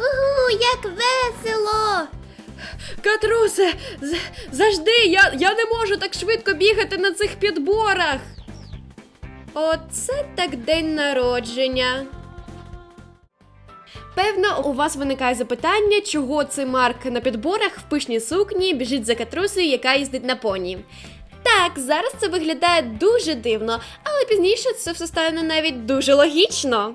Угу, як весело! Катрусе, завжди, я, я не можу так швидко бігати на цих підборах. Оце так день народження. Певно, у вас виникає запитання, чого цей Марк на підборах в пишній сукні біжить за катрусею, яка їздить на поні. Так, зараз це виглядає дуже дивно, але пізніше це все стане навіть дуже логічно.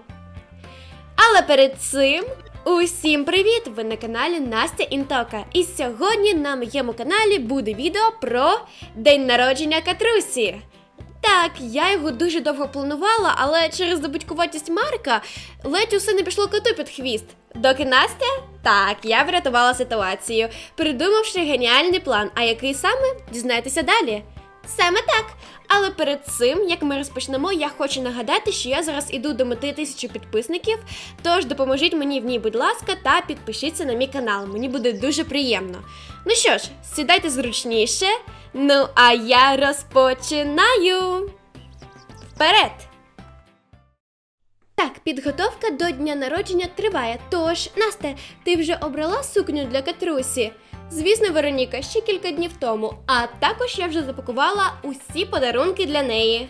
Але перед цим усім привіт! Ви на каналі Настя Інтока. І сьогодні на моєму каналі буде відео про день народження Катрусі. Так, я його дуже довго планувала, але через забудькуватість Марка ледь усе не пішло коту під хвіст. Доки Настя? Так, я врятувала ситуацію, придумавши геніальний план. А який саме дізнаєтеся далі? Саме так. Але перед цим, як ми розпочнемо, я хочу нагадати, що я зараз іду до мети тисячі підписників. Тож допоможіть мені в ній, будь ласка, та підпишіться на мій канал. Мені буде дуже приємно. Ну що ж, сідайте зручніше. Ну а я розпочинаю. Вперед! Так, підготовка до дня народження триває. Тож, Настя, ти вже обрала сукню для Катрусі? Звісно, Вероніка, ще кілька днів тому. А також я вже запакувала усі подарунки для неї.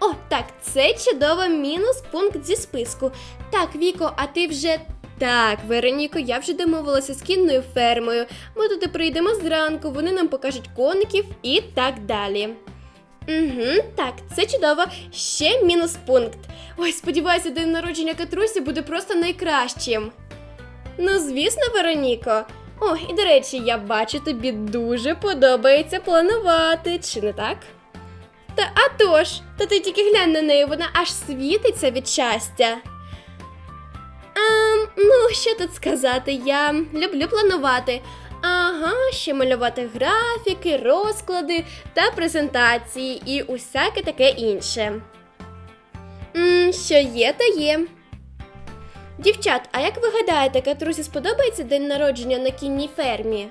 О, так, це чудово мінус пункт зі списку. Так, Віко, а ти вже. Так, Вероніко, я вже домовилася з кінною фермою. Ми туди прийдемо зранку, вони нам покажуть коників і так далі. Угу, так, це чудово. Ще мінус пункт. Ой, сподіваюся, день народження Катрусі буде просто найкращим. Ну, звісно, Вероніко. О, і до речі, я бачу, тобі дуже подобається планувати, чи не так? Та а тож, та ти тільки глянь на неї, вона аж світиться від щастя. Ем, ну, що тут сказати, я люблю планувати. Ага, ще малювати графіки, розклади та презентації і усяке таке інше. М, що є, то є. Дівчат, а як ви гадаєте, Катрусі сподобається день народження на кінній фермі?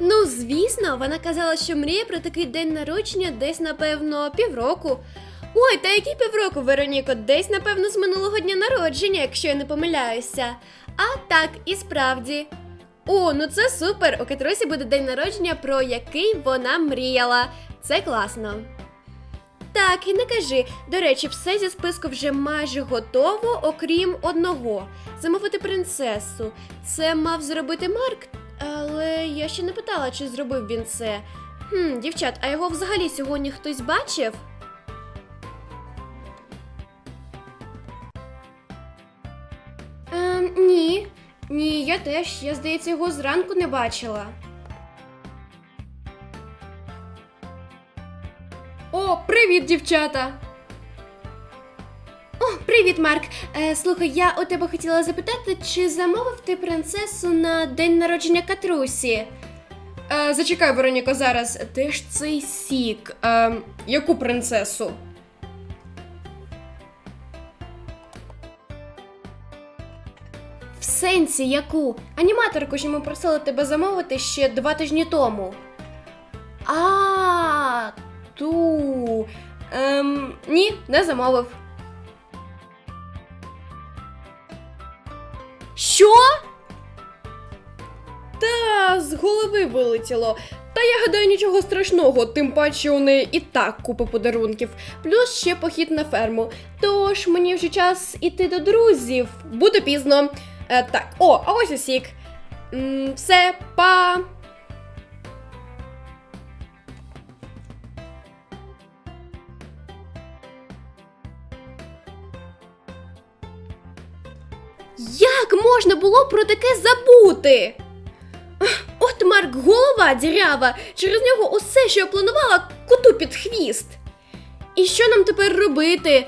Ну, звісно, вона казала, що мріє про такий день народження десь, напевно, півроку. Ой, та який півроку, Вероніко, десь, напевно, з минулого дня народження, якщо я не помиляюся. А так, і справді. О, ну це супер! У Катрусі буде день народження, про який вона мріяла. Це класно. Так, і не кажи. До речі, все зі списку вже майже готово, окрім одного замовити принцесу. Це мав зробити Марк, але я ще не питала, чи зробив він це. Хм, дівчат, а його взагалі сьогодні хтось бачив? Ем, ні. Ні, я теж. Я, здається, його зранку не бачила. О, привіт, дівчата! О, привіт, Марк. Е, слухай, я у тебе хотіла запитати, чи замовив ти принцесу на день народження Катрусі? Е, зачекай, Вероніко, зараз. Де ж цей сік? Е, яку принцесу? В сенсі яку? Аніматорку, що ми просили тебе замовити ще два тижні тому. А, ту. Ем, ні, не замовив. Що? Та з голови вилетіло. Та я гадаю нічого страшного, тим паче у неї і так купа подарунків, плюс ще похід на ферму. Тож мені вже час іти до друзів. Буде пізно. Е, так, о, а ось і сік. Все, па. Як можна було про таке забути? От Марк голова дірява, через нього усе, що я планувала, коту під хвіст. І що нам тепер робити?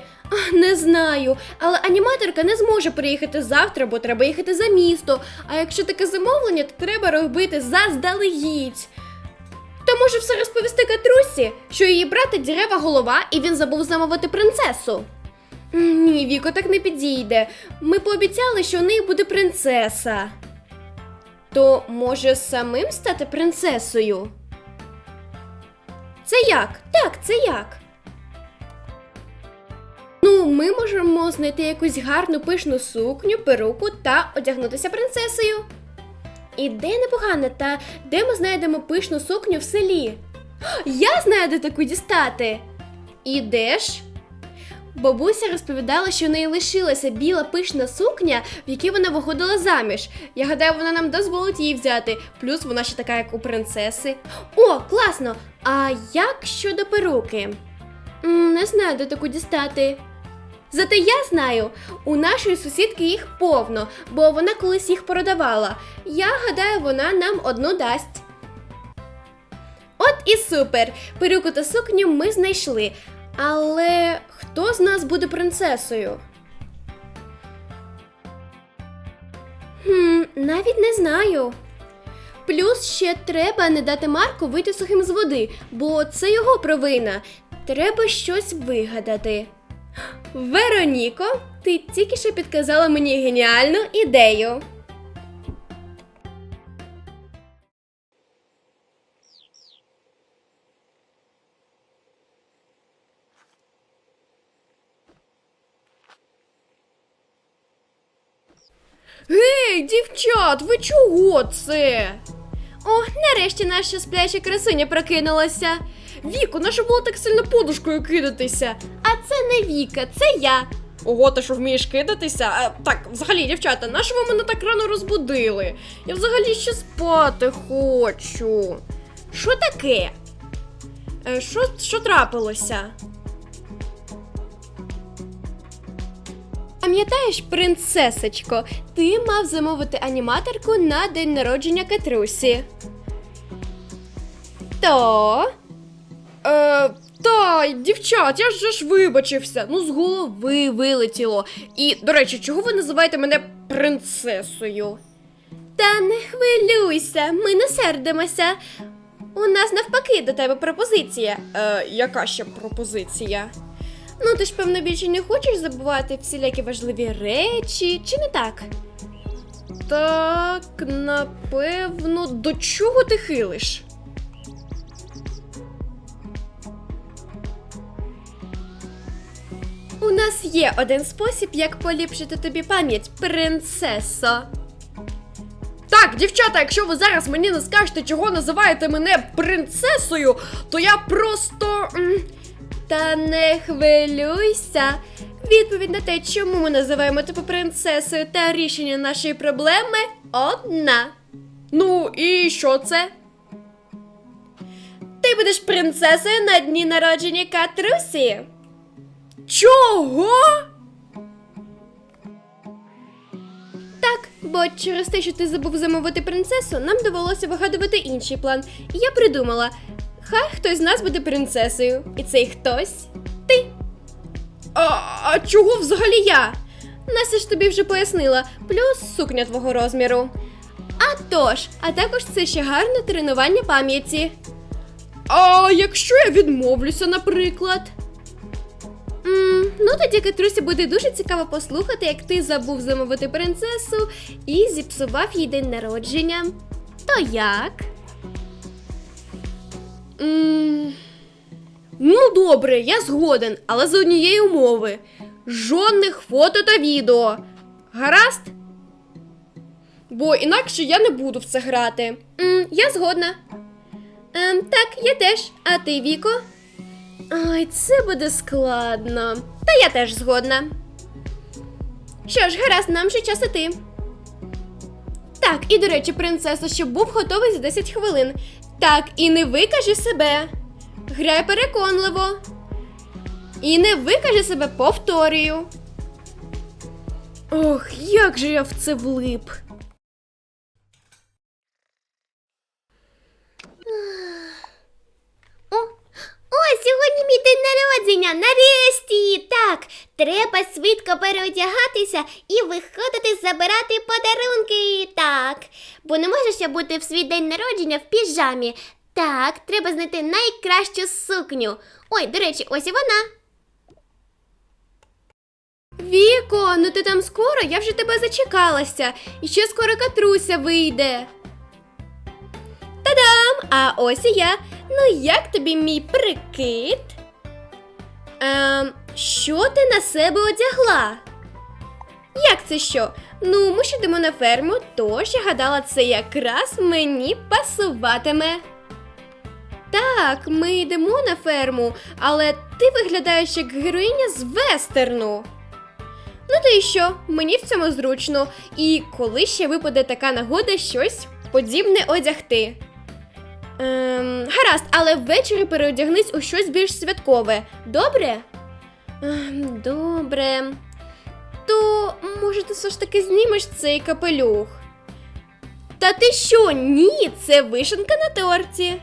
Не знаю, але аніматорка не зможе приїхати завтра, бо треба їхати за місто. А якщо таке замовлення, то треба робити заздалегідь. Та може все розповісти Катрусі, що її брата дірева голова, і він забув замовити принцесу. Ні, Віко, так не підійде. Ми пообіцяли, що у неї буде принцеса. То може самим стати принцесою? Це як? Так, це як? Ну, ми можемо знайти якусь гарну пишну сукню, перуку та одягнутися принцесою. Ідея непогана, та де ми знайдемо пишну сукню в селі? Я знаю, де таку дістати. Ідеш? Бабуся розповідала, що в неї лишилася біла пишна сукня, в якій вона виходила заміж. Я гадаю, вона нам дозволить її взяти. Плюс вона ще така, як у принцеси. О, класно! А як щодо перуки? Не знаю, де таку дістати. Зате я знаю, у нашої сусідки їх повно, бо вона колись їх продавала. Я гадаю, вона нам одну дасть. От і супер! Перуку та сукню ми знайшли. Але хто з нас буде принцесою? Хм, навіть не знаю. Плюс ще треба не дати Марку вийти сухим з води, бо це його провина. Треба щось вигадати. Вероніко, ти тільки що підказала мені геніальну ідею. Гей, дівчат, ви чого це? О, нарешті наша спляча красуня прокинулася. Віку, нащо було так сильно подушкою кидатися? А це не Віка, це я. Ого, ти що вмієш кидатися? А, так, взагалі, дівчата, нащо ви мене так рано розбудили? Я взагалі ще спати хочу. Що таке? Е, Що, що трапилося? Пам'ятаєш, принцесочко, ти мав замовити аніматорку на день народження Катрусі. То. Е, та, дівчат, я ж ж вибачився. Ну, з голови вилетіло. І, до речі, чого ви називаєте мене принцесою? Та не хвилюйся, ми не сердимося. У нас навпаки до тебе пропозиція. Е, яка ще пропозиція? Ну, ти ж, певно, більше не хочеш забувати всілякі важливі речі, чи не так? Так, напевно, до чого ти хилиш? У нас є один спосіб, як поліпшити тобі пам'ять, принцесо. Так, дівчата, якщо ви зараз мені не скажете, чого називаєте мене принцесою, то я просто. Та не хвилюйся. Відповідь на те, чому ми називаємо тебе принцесою та рішення нашої проблеми одна. Ну, і що це? Ти будеш принцесою на дні народження Катрусі. Чого? Так, бо через те, що ти забув замовити принцесу, нам довелося вигадувати інший план. І я придумала: хай хтось з нас буде принцесою. І цей хтось ти. А, а чого взагалі я? Настя ж тобі вже пояснила, плюс сукня твого розміру. А тож, а також це ще гарне тренування пам'яті. А якщо я відмовлюся, наприклад. М, ну, тоді Катрусі буде дуже цікаво послухати, як ти забув замовити принцесу і зіпсував їй день народження. То як? Ну, добре, я згоден, але за однієї умови. Жодних фото та відео. Гаразд? Бо інакше я не буду в це грати. М, я згодна. Ем, так, я теж. А ти, Віко? Ай, це буде складно. Та я теж згодна. Що ж, гаразд, нам вже час іти. Так, і до речі, принцесо, щоб був готовий за 10 хвилин. Так, і не викажи себе. Грай переконливо. І не викажи себе, повторюю. Ох, як же я в це влип. О, о, сьогодні мій день народження. Нарешті. Так, треба швидко переодягатися і виходити забирати подарунки. Так, бо не можеш я бути в свій день народження в піжамі. Так, треба знайти найкращу сукню. Ой, до речі, ось і вона. Віко, ну ти там скоро, я вже тебе зачекалася. І ще скоро Катруся вийде. Та-дам! А ось і я. Ну як тобі мій прикид? Ем, що ти на себе одягла? Як це що? Ну, ми ж йдемо на ферму, тож я гадала, це якраз мені пасуватиме. Так, ми йдемо на ферму, але ти виглядаєш як героїня з вестерну. Ну то і що? Мені в цьому зручно. І коли ще випаде така нагода щось подібне одягти. Ем, гаразд, але ввечері переодягнись у щось більш святкове. Добре? Ем, добре. То, може, ти все ж таки знімеш цей капелюх? Та ти що? Ні, це вишенка на торті.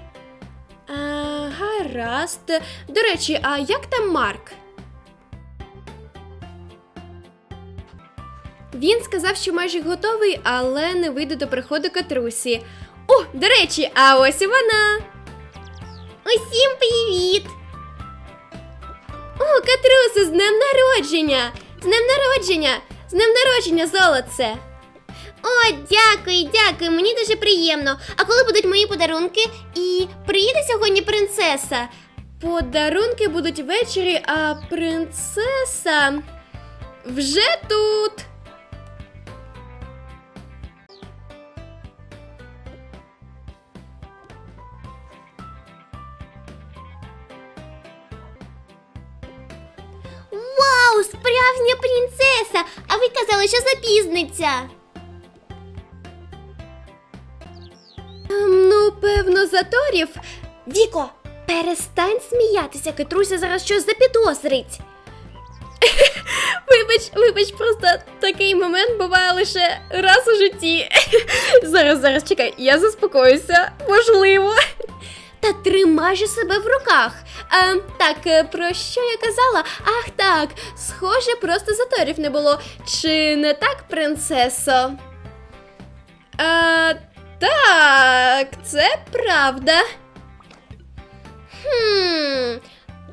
А, гаразд. До речі, а як там Марк? Він сказав, що майже готовий, але не вийде до приходу Катрусі. О, до речі, а ось і вона. Усім привіт! О, Катрусе, з днем народження! З днем народження! З днем народження, золоце! О, дякую, дякую, мені дуже приємно. А коли будуть мої подарунки? І приїде сьогодні принцеса. Подарунки будуть ввечері, а принцеса вже тут. Вау, справжня принцеса! А ви казали, що запізниться. Ем, Ну, певно, заторів. Віко, перестань сміятися, Катруся зараз щось запідозрить. Вибач, вибач, просто такий момент буває лише раз у житті. Зараз, зараз, чекай, я заспокоюся, можливо. Та тримай же себе в руках. Так, е, про що я казала? Ах так, схоже, просто заторів не було. Чи не так, принцесо? А, так, це правда. Хм,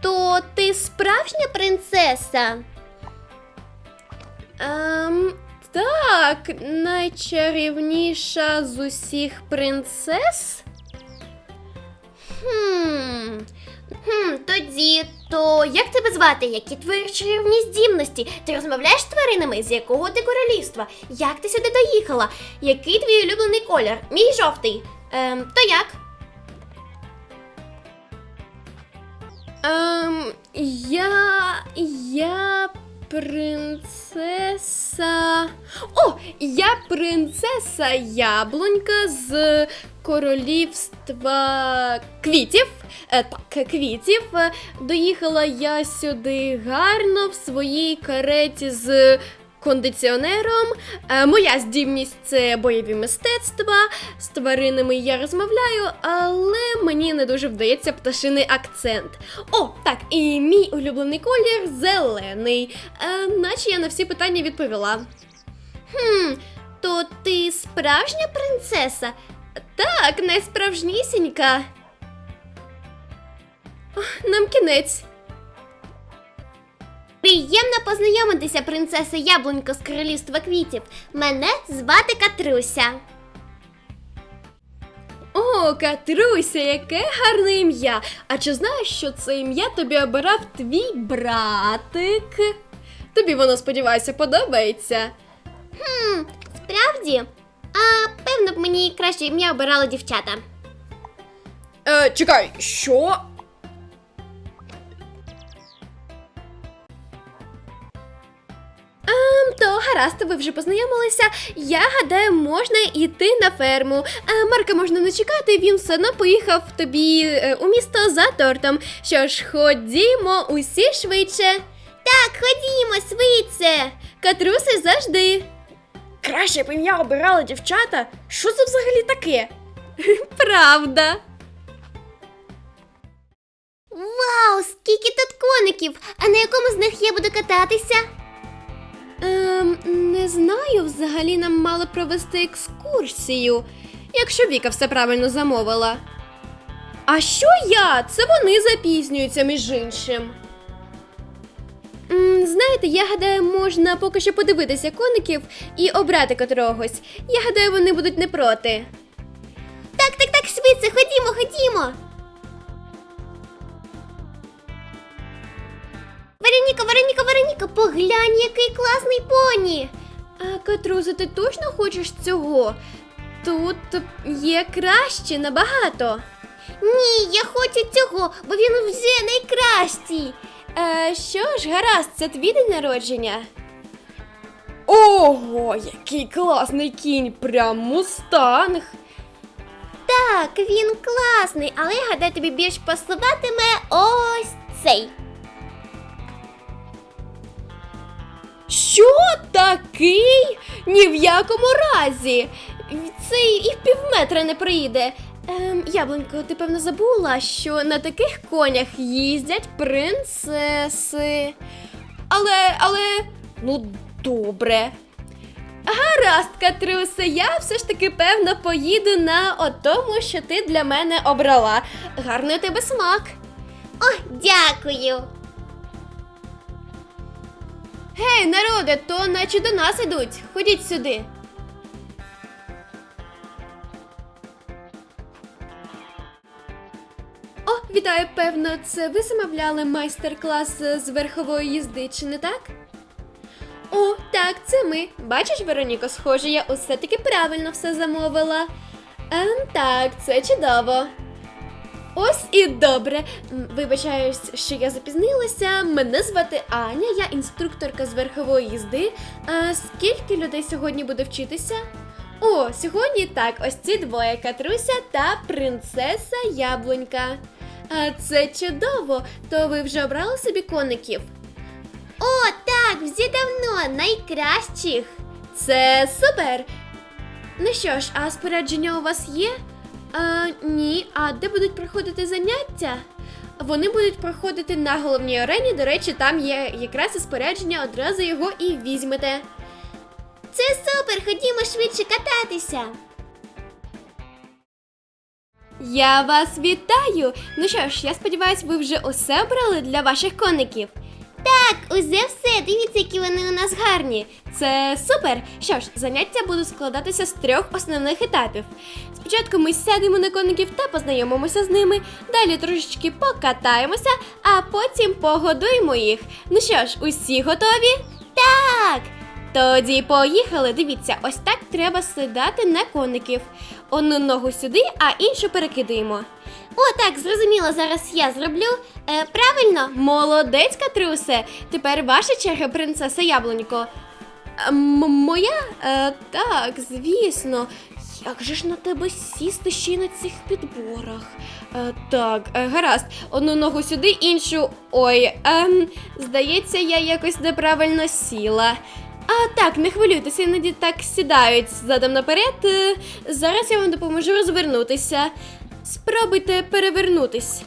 то ти справжня принцеса? Ем, так, найчарівніша з усіх принцес. Хм. Хм, тоді, то як тебе звати? Які твої чарівні здібності? Ти розмовляєш з тваринами? З якого ти королівства? Як ти сюди доїхала? Який твій улюблений колір? Мій жовтий. Ем, то як? Ем, я. я принцеса. О, я принцеса яблунька з королівства квітів. Е, так, квітів. Доїхала я сюди гарно в своїй кареті з кондиціонером. Е, моя здібність це бойові мистецтва. З тваринами я розмовляю, але мені не дуже вдається пташиний акцент. О, так, і мій улюблений колір зелений. Е, наче я на всі питання відповіла. Хм, то ти справжня принцеса? Так, найсправжнісінька. Нам кінець. Приємно познайомитися, принцеса Яблунько з королівства квітів. Мене звати Катруся. О, Катруся, яке гарне ім'я. А чи знаєш, що це ім'я тобі обирав твій братик? Тобі воно, сподіваюся, подобається. Хм, справді? А певно б мені краще ім'я обирали дівчата. Е, чекай, що? Гаразд, ви вже познайомилися. Я гадаю, можна йти на ферму. Е, Марка можна не чекати, він все одно поїхав тобі е, у місто за тортом. Що ж, ходімо усі швидше. Так, ходімо, швидше. Катруси завжди. Краще б ім'я обирали дівчата. Що це взагалі таке? Правда. Вау, скільки тут коників! А на якому з них я буду кататися? Ем, не знаю, взагалі нам мали провести екскурсію, якщо Віка все правильно замовила. А що я? Це вони запізнюються між іншим. Знаєте, я гадаю, можна поки що подивитися коників і обрати котрогось. Я гадаю, вони будуть не проти. Так, так, так, швидше, ходімо, ходімо. Вероніка, Вероніка, Вероніка, поглянь, який класний поні. А Катруза, ти точно хочеш цього? Тут є краще набагато. Ні, я хочу цього, бо він вже найкращий. Е, що ж, гаразд, це твій день народження. Ого, який класний кінь, прям мустанг. Так, він класний, але я гадаю, тобі більш пасуватиме ось цей. Що такий? Ні в якому разі. Цей і в півметра не проїде. Ем, Яблунько, ти певно забула, що на таких конях їздять принцеси. Але, але, ну добре. Гаразд, Катрусе, я все ж таки певно поїду на отому, що ти для мене обрала. Гарний тебе смак. О, дякую. Гей, народе, то наче до нас ідуть. Ходіть сюди. О, вітаю, певно, це ви замовляли майстер-клас з верхової їзди, чи не так? О, так, це ми. Бачиш, Вероніко, схоже, я усе таки правильно все замовила. Ем, так, це чудово. Ось і добре. Вибачаюсь, що я запізнилася. Мене звати Аня, я інструкторка з верхової їзди. А скільки людей сьогодні буде вчитися? О, сьогодні так, ось ці двоє Катруся та принцеса Яблунька. А це чудово! То ви вже обрали собі коників? О, так, вже давно найкращих. Це супер! Ну що ж, а спорядження у вас є? А, ні, а де будуть проходити заняття? Вони будуть проходити на головній арені. До речі, там є якраз і спорядження, одразу його і візьмете. Це супер, ходімо швидше кататися. Я вас вітаю! Ну що ж, я сподіваюся, ви вже усе обрали для ваших коників. Так, усе все, дивіться, які вони у нас гарні. Це супер! Що ж, заняття будуть складатися з трьох основних етапів. Спочатку ми сядемо на коників та познайомимося з ними, далі трошечки покатаємося, а потім погодуємо їх. Ну що ж, усі готові? Так, Тоді поїхали. Дивіться, ось так треба сідати на коників. Одну ногу сюди, а іншу перекидаємо. о, так, зрозуміло, зараз я зроблю. Е, правильно? Молодець, Катрусе! Тепер ваша черга, принцеса Яблунько. М- моя? Е, так, звісно. Як же ж на тебе сісти ще й на цих підборах? Е, так, е, гаразд. Одну ногу сюди, іншу. Ой, ем, здається, я якось неправильно сіла. А так, не хвилюйтеся, іноді так сідають задом наперед. Е, зараз я вам допоможу розвернутися. Спробуйте перевернутись.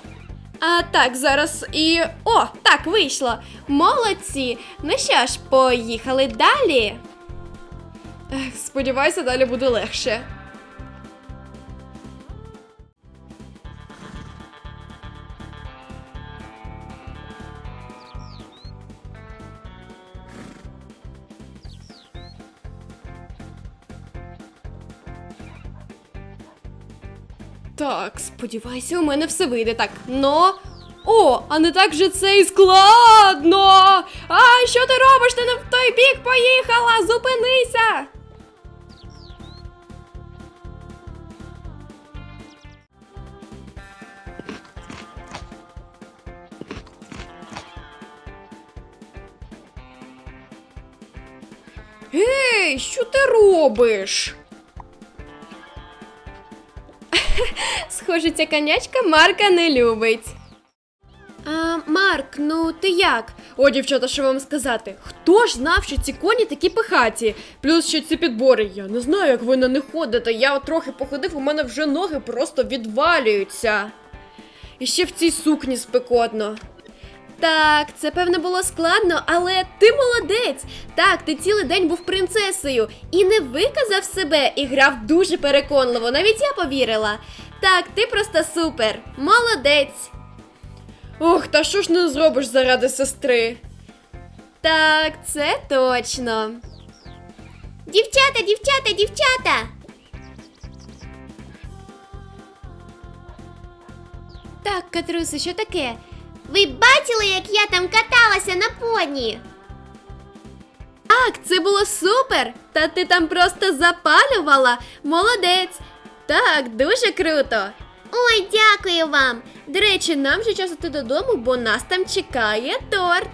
А так, зараз і. О, так, вийшло. Молодці. Ну що ж, поїхали далі. Ех, сподіваюся, далі буде легше. Так, сподіваюся, у мене все вийде. Так, но. О, а не так же це і складно. А що ти робиш? Ти не в той бік поїхала. Зупинися. Гей, що ти робиш? Схоже, ця конячка Марка не любить. А, Марк, ну ти як? О, дівчата, що вам сказати? Хто ж знав, що ці коні такі пихаті? Плюс ще ці підбори. Я не знаю, як ви на них ходите. Я трохи походив, у мене вже ноги просто відвалюються. І ще в цій сукні спекотно. Так, це певно було складно, але ти молодець. Так, ти цілий день був принцесою і не виказав себе і грав дуже переконливо. Навіть я повірила. Так, ти просто супер. Молодець. Ох, та що ж не зробиш заради сестри? Так, це точно. Дівчата, дівчата, дівчата. Так, Катрусе, що таке? Ви бачили, як я там каталася на поні? Так, це було супер! Та ти там просто запалювала. Молодець! Так, дуже круто. Ой, дякую вам. До речі, нам вже час іти додому, бо нас там чекає торт.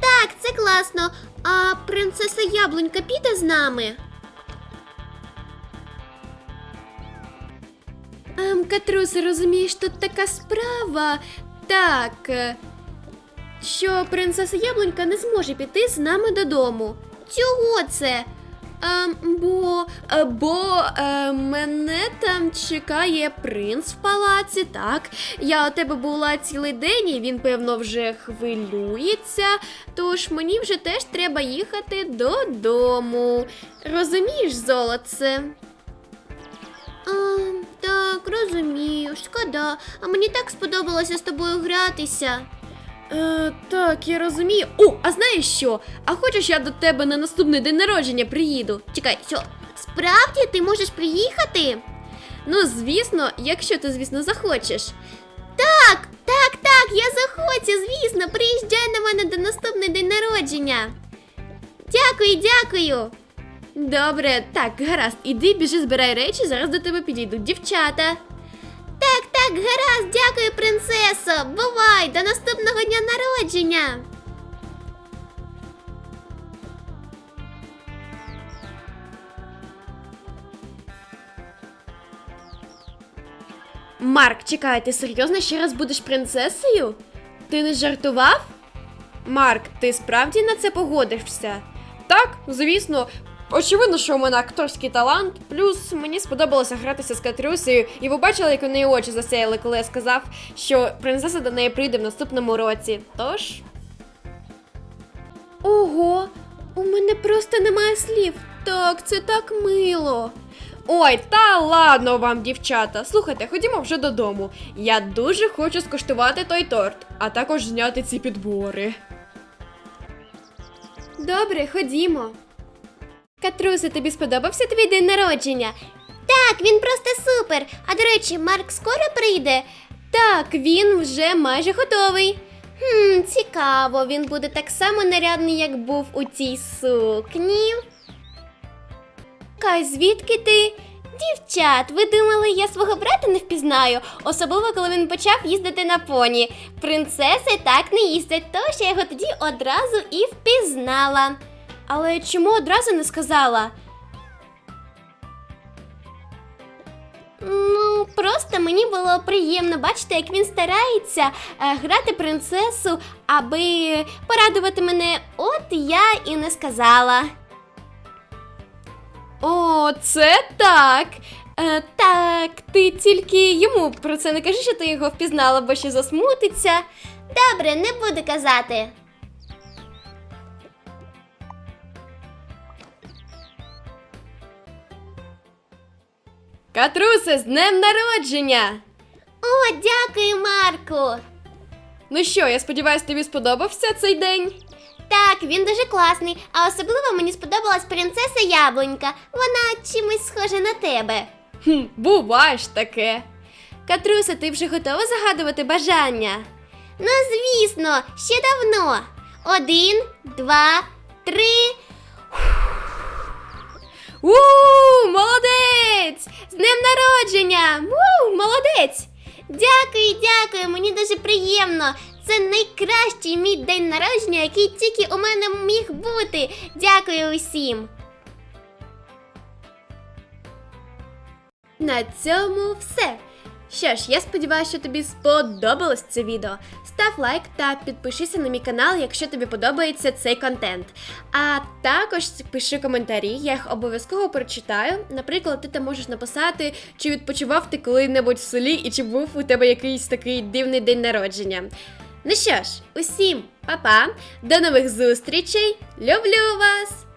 Так, це класно. А принцеса Яблунька піде з нами? Ем, Катрусе, розумієш, тут така справа. Так. е, Що принцеса Яблунька не зможе піти з нами додому. Чого це? Ем, бо е, бо е, мене там чекає принц в палаці, так. Я у тебе була цілий день, і він, певно, вже хвилюється. Тож мені вже теж треба їхати додому. Розумієш, золоце? Так, розумію, шкода. А мені так сподобалося з тобою гратися. Е, так, я розумію. О, а знаєш що? А хочеш я до тебе на наступний день народження приїду? Чекай, що? Справді ти можеш приїхати? Ну, звісно, якщо ти, звісно, захочеш. Так, так, так, я захочу, звісно, приїжджай на мене до наступний день народження. Дякую, дякую. Добре, так, гаразд, іди, біжи, збирай речі, зараз до тебе підійдуть дівчата. Так, так, гаразд, дякую, принцесо. Бувай, до наступного дня народження. Марк, чекай, ти серйозно ще раз будеш принцесою? Ти не жартував? Марк, ти справді на це погодишся? Так, звісно. Очевидно, що у мене акторський талант, плюс мені сподобалося гратися з Катрюсею, і ви бачили, як у неї очі засяяли, коли я сказав, що принцеса до неї прийде в наступному році. Тож. Ого, у мене просто немає слів. Так, це так мило. Ой, та ладно вам, дівчата. Слухайте, ходімо вже додому. Я дуже хочу скуштувати той торт, а також зняти ці підбори. Добре, ходімо. Катрусе, тобі сподобався твій день народження? Так, він просто супер. А до речі, Марк скоро прийде. Так, він вже майже готовий. Хм, цікаво, він буде так само нарядний, як був у цій сукні. Кай, звідки ти? Дівчат, ви думали, я свого брата не впізнаю, особливо коли він почав їздити на поні. Принцеси так не їздять, тож я його тоді одразу і впізнала. Але чому одразу не сказала? Ну, просто мені було приємно бачити, як він старається е, грати принцесу, аби порадувати мене. От я і не сказала. О, це так. Е, так, ти тільки йому про це не кажи, що ти його впізнала, бо ще засмутиться. Добре, не буду казати. Катрусе, з днем народження! О, дякую, Марку. Ну що, я сподіваюся, тобі сподобався цей день? Так, він дуже класний, а особливо мені сподобалась принцеса Яблунька. Вона чимось схожа на тебе. Хм, буває ж таке. Катрусе, ти вже готова загадувати бажання? Ну, звісно, ще давно. Один, два, три. У, молодець! Дякую, дякую, мені дуже приємно. Це найкращий мій день народження, який тільки у мене міг бути. Дякую усім. На цьому все. Що ж, я сподіваюся, що тобі сподобалось це відео. Став лайк та підпишися на мій канал, якщо тобі подобається цей контент. А також пиши коментарі, я їх обов'язково прочитаю. Наприклад, ти там можеш написати, чи відпочивав ти коли-небудь в селі і чи був у тебе якийсь такий дивний день народження. Ну що ж, усім па-па, до нових зустрічей! Люблю вас!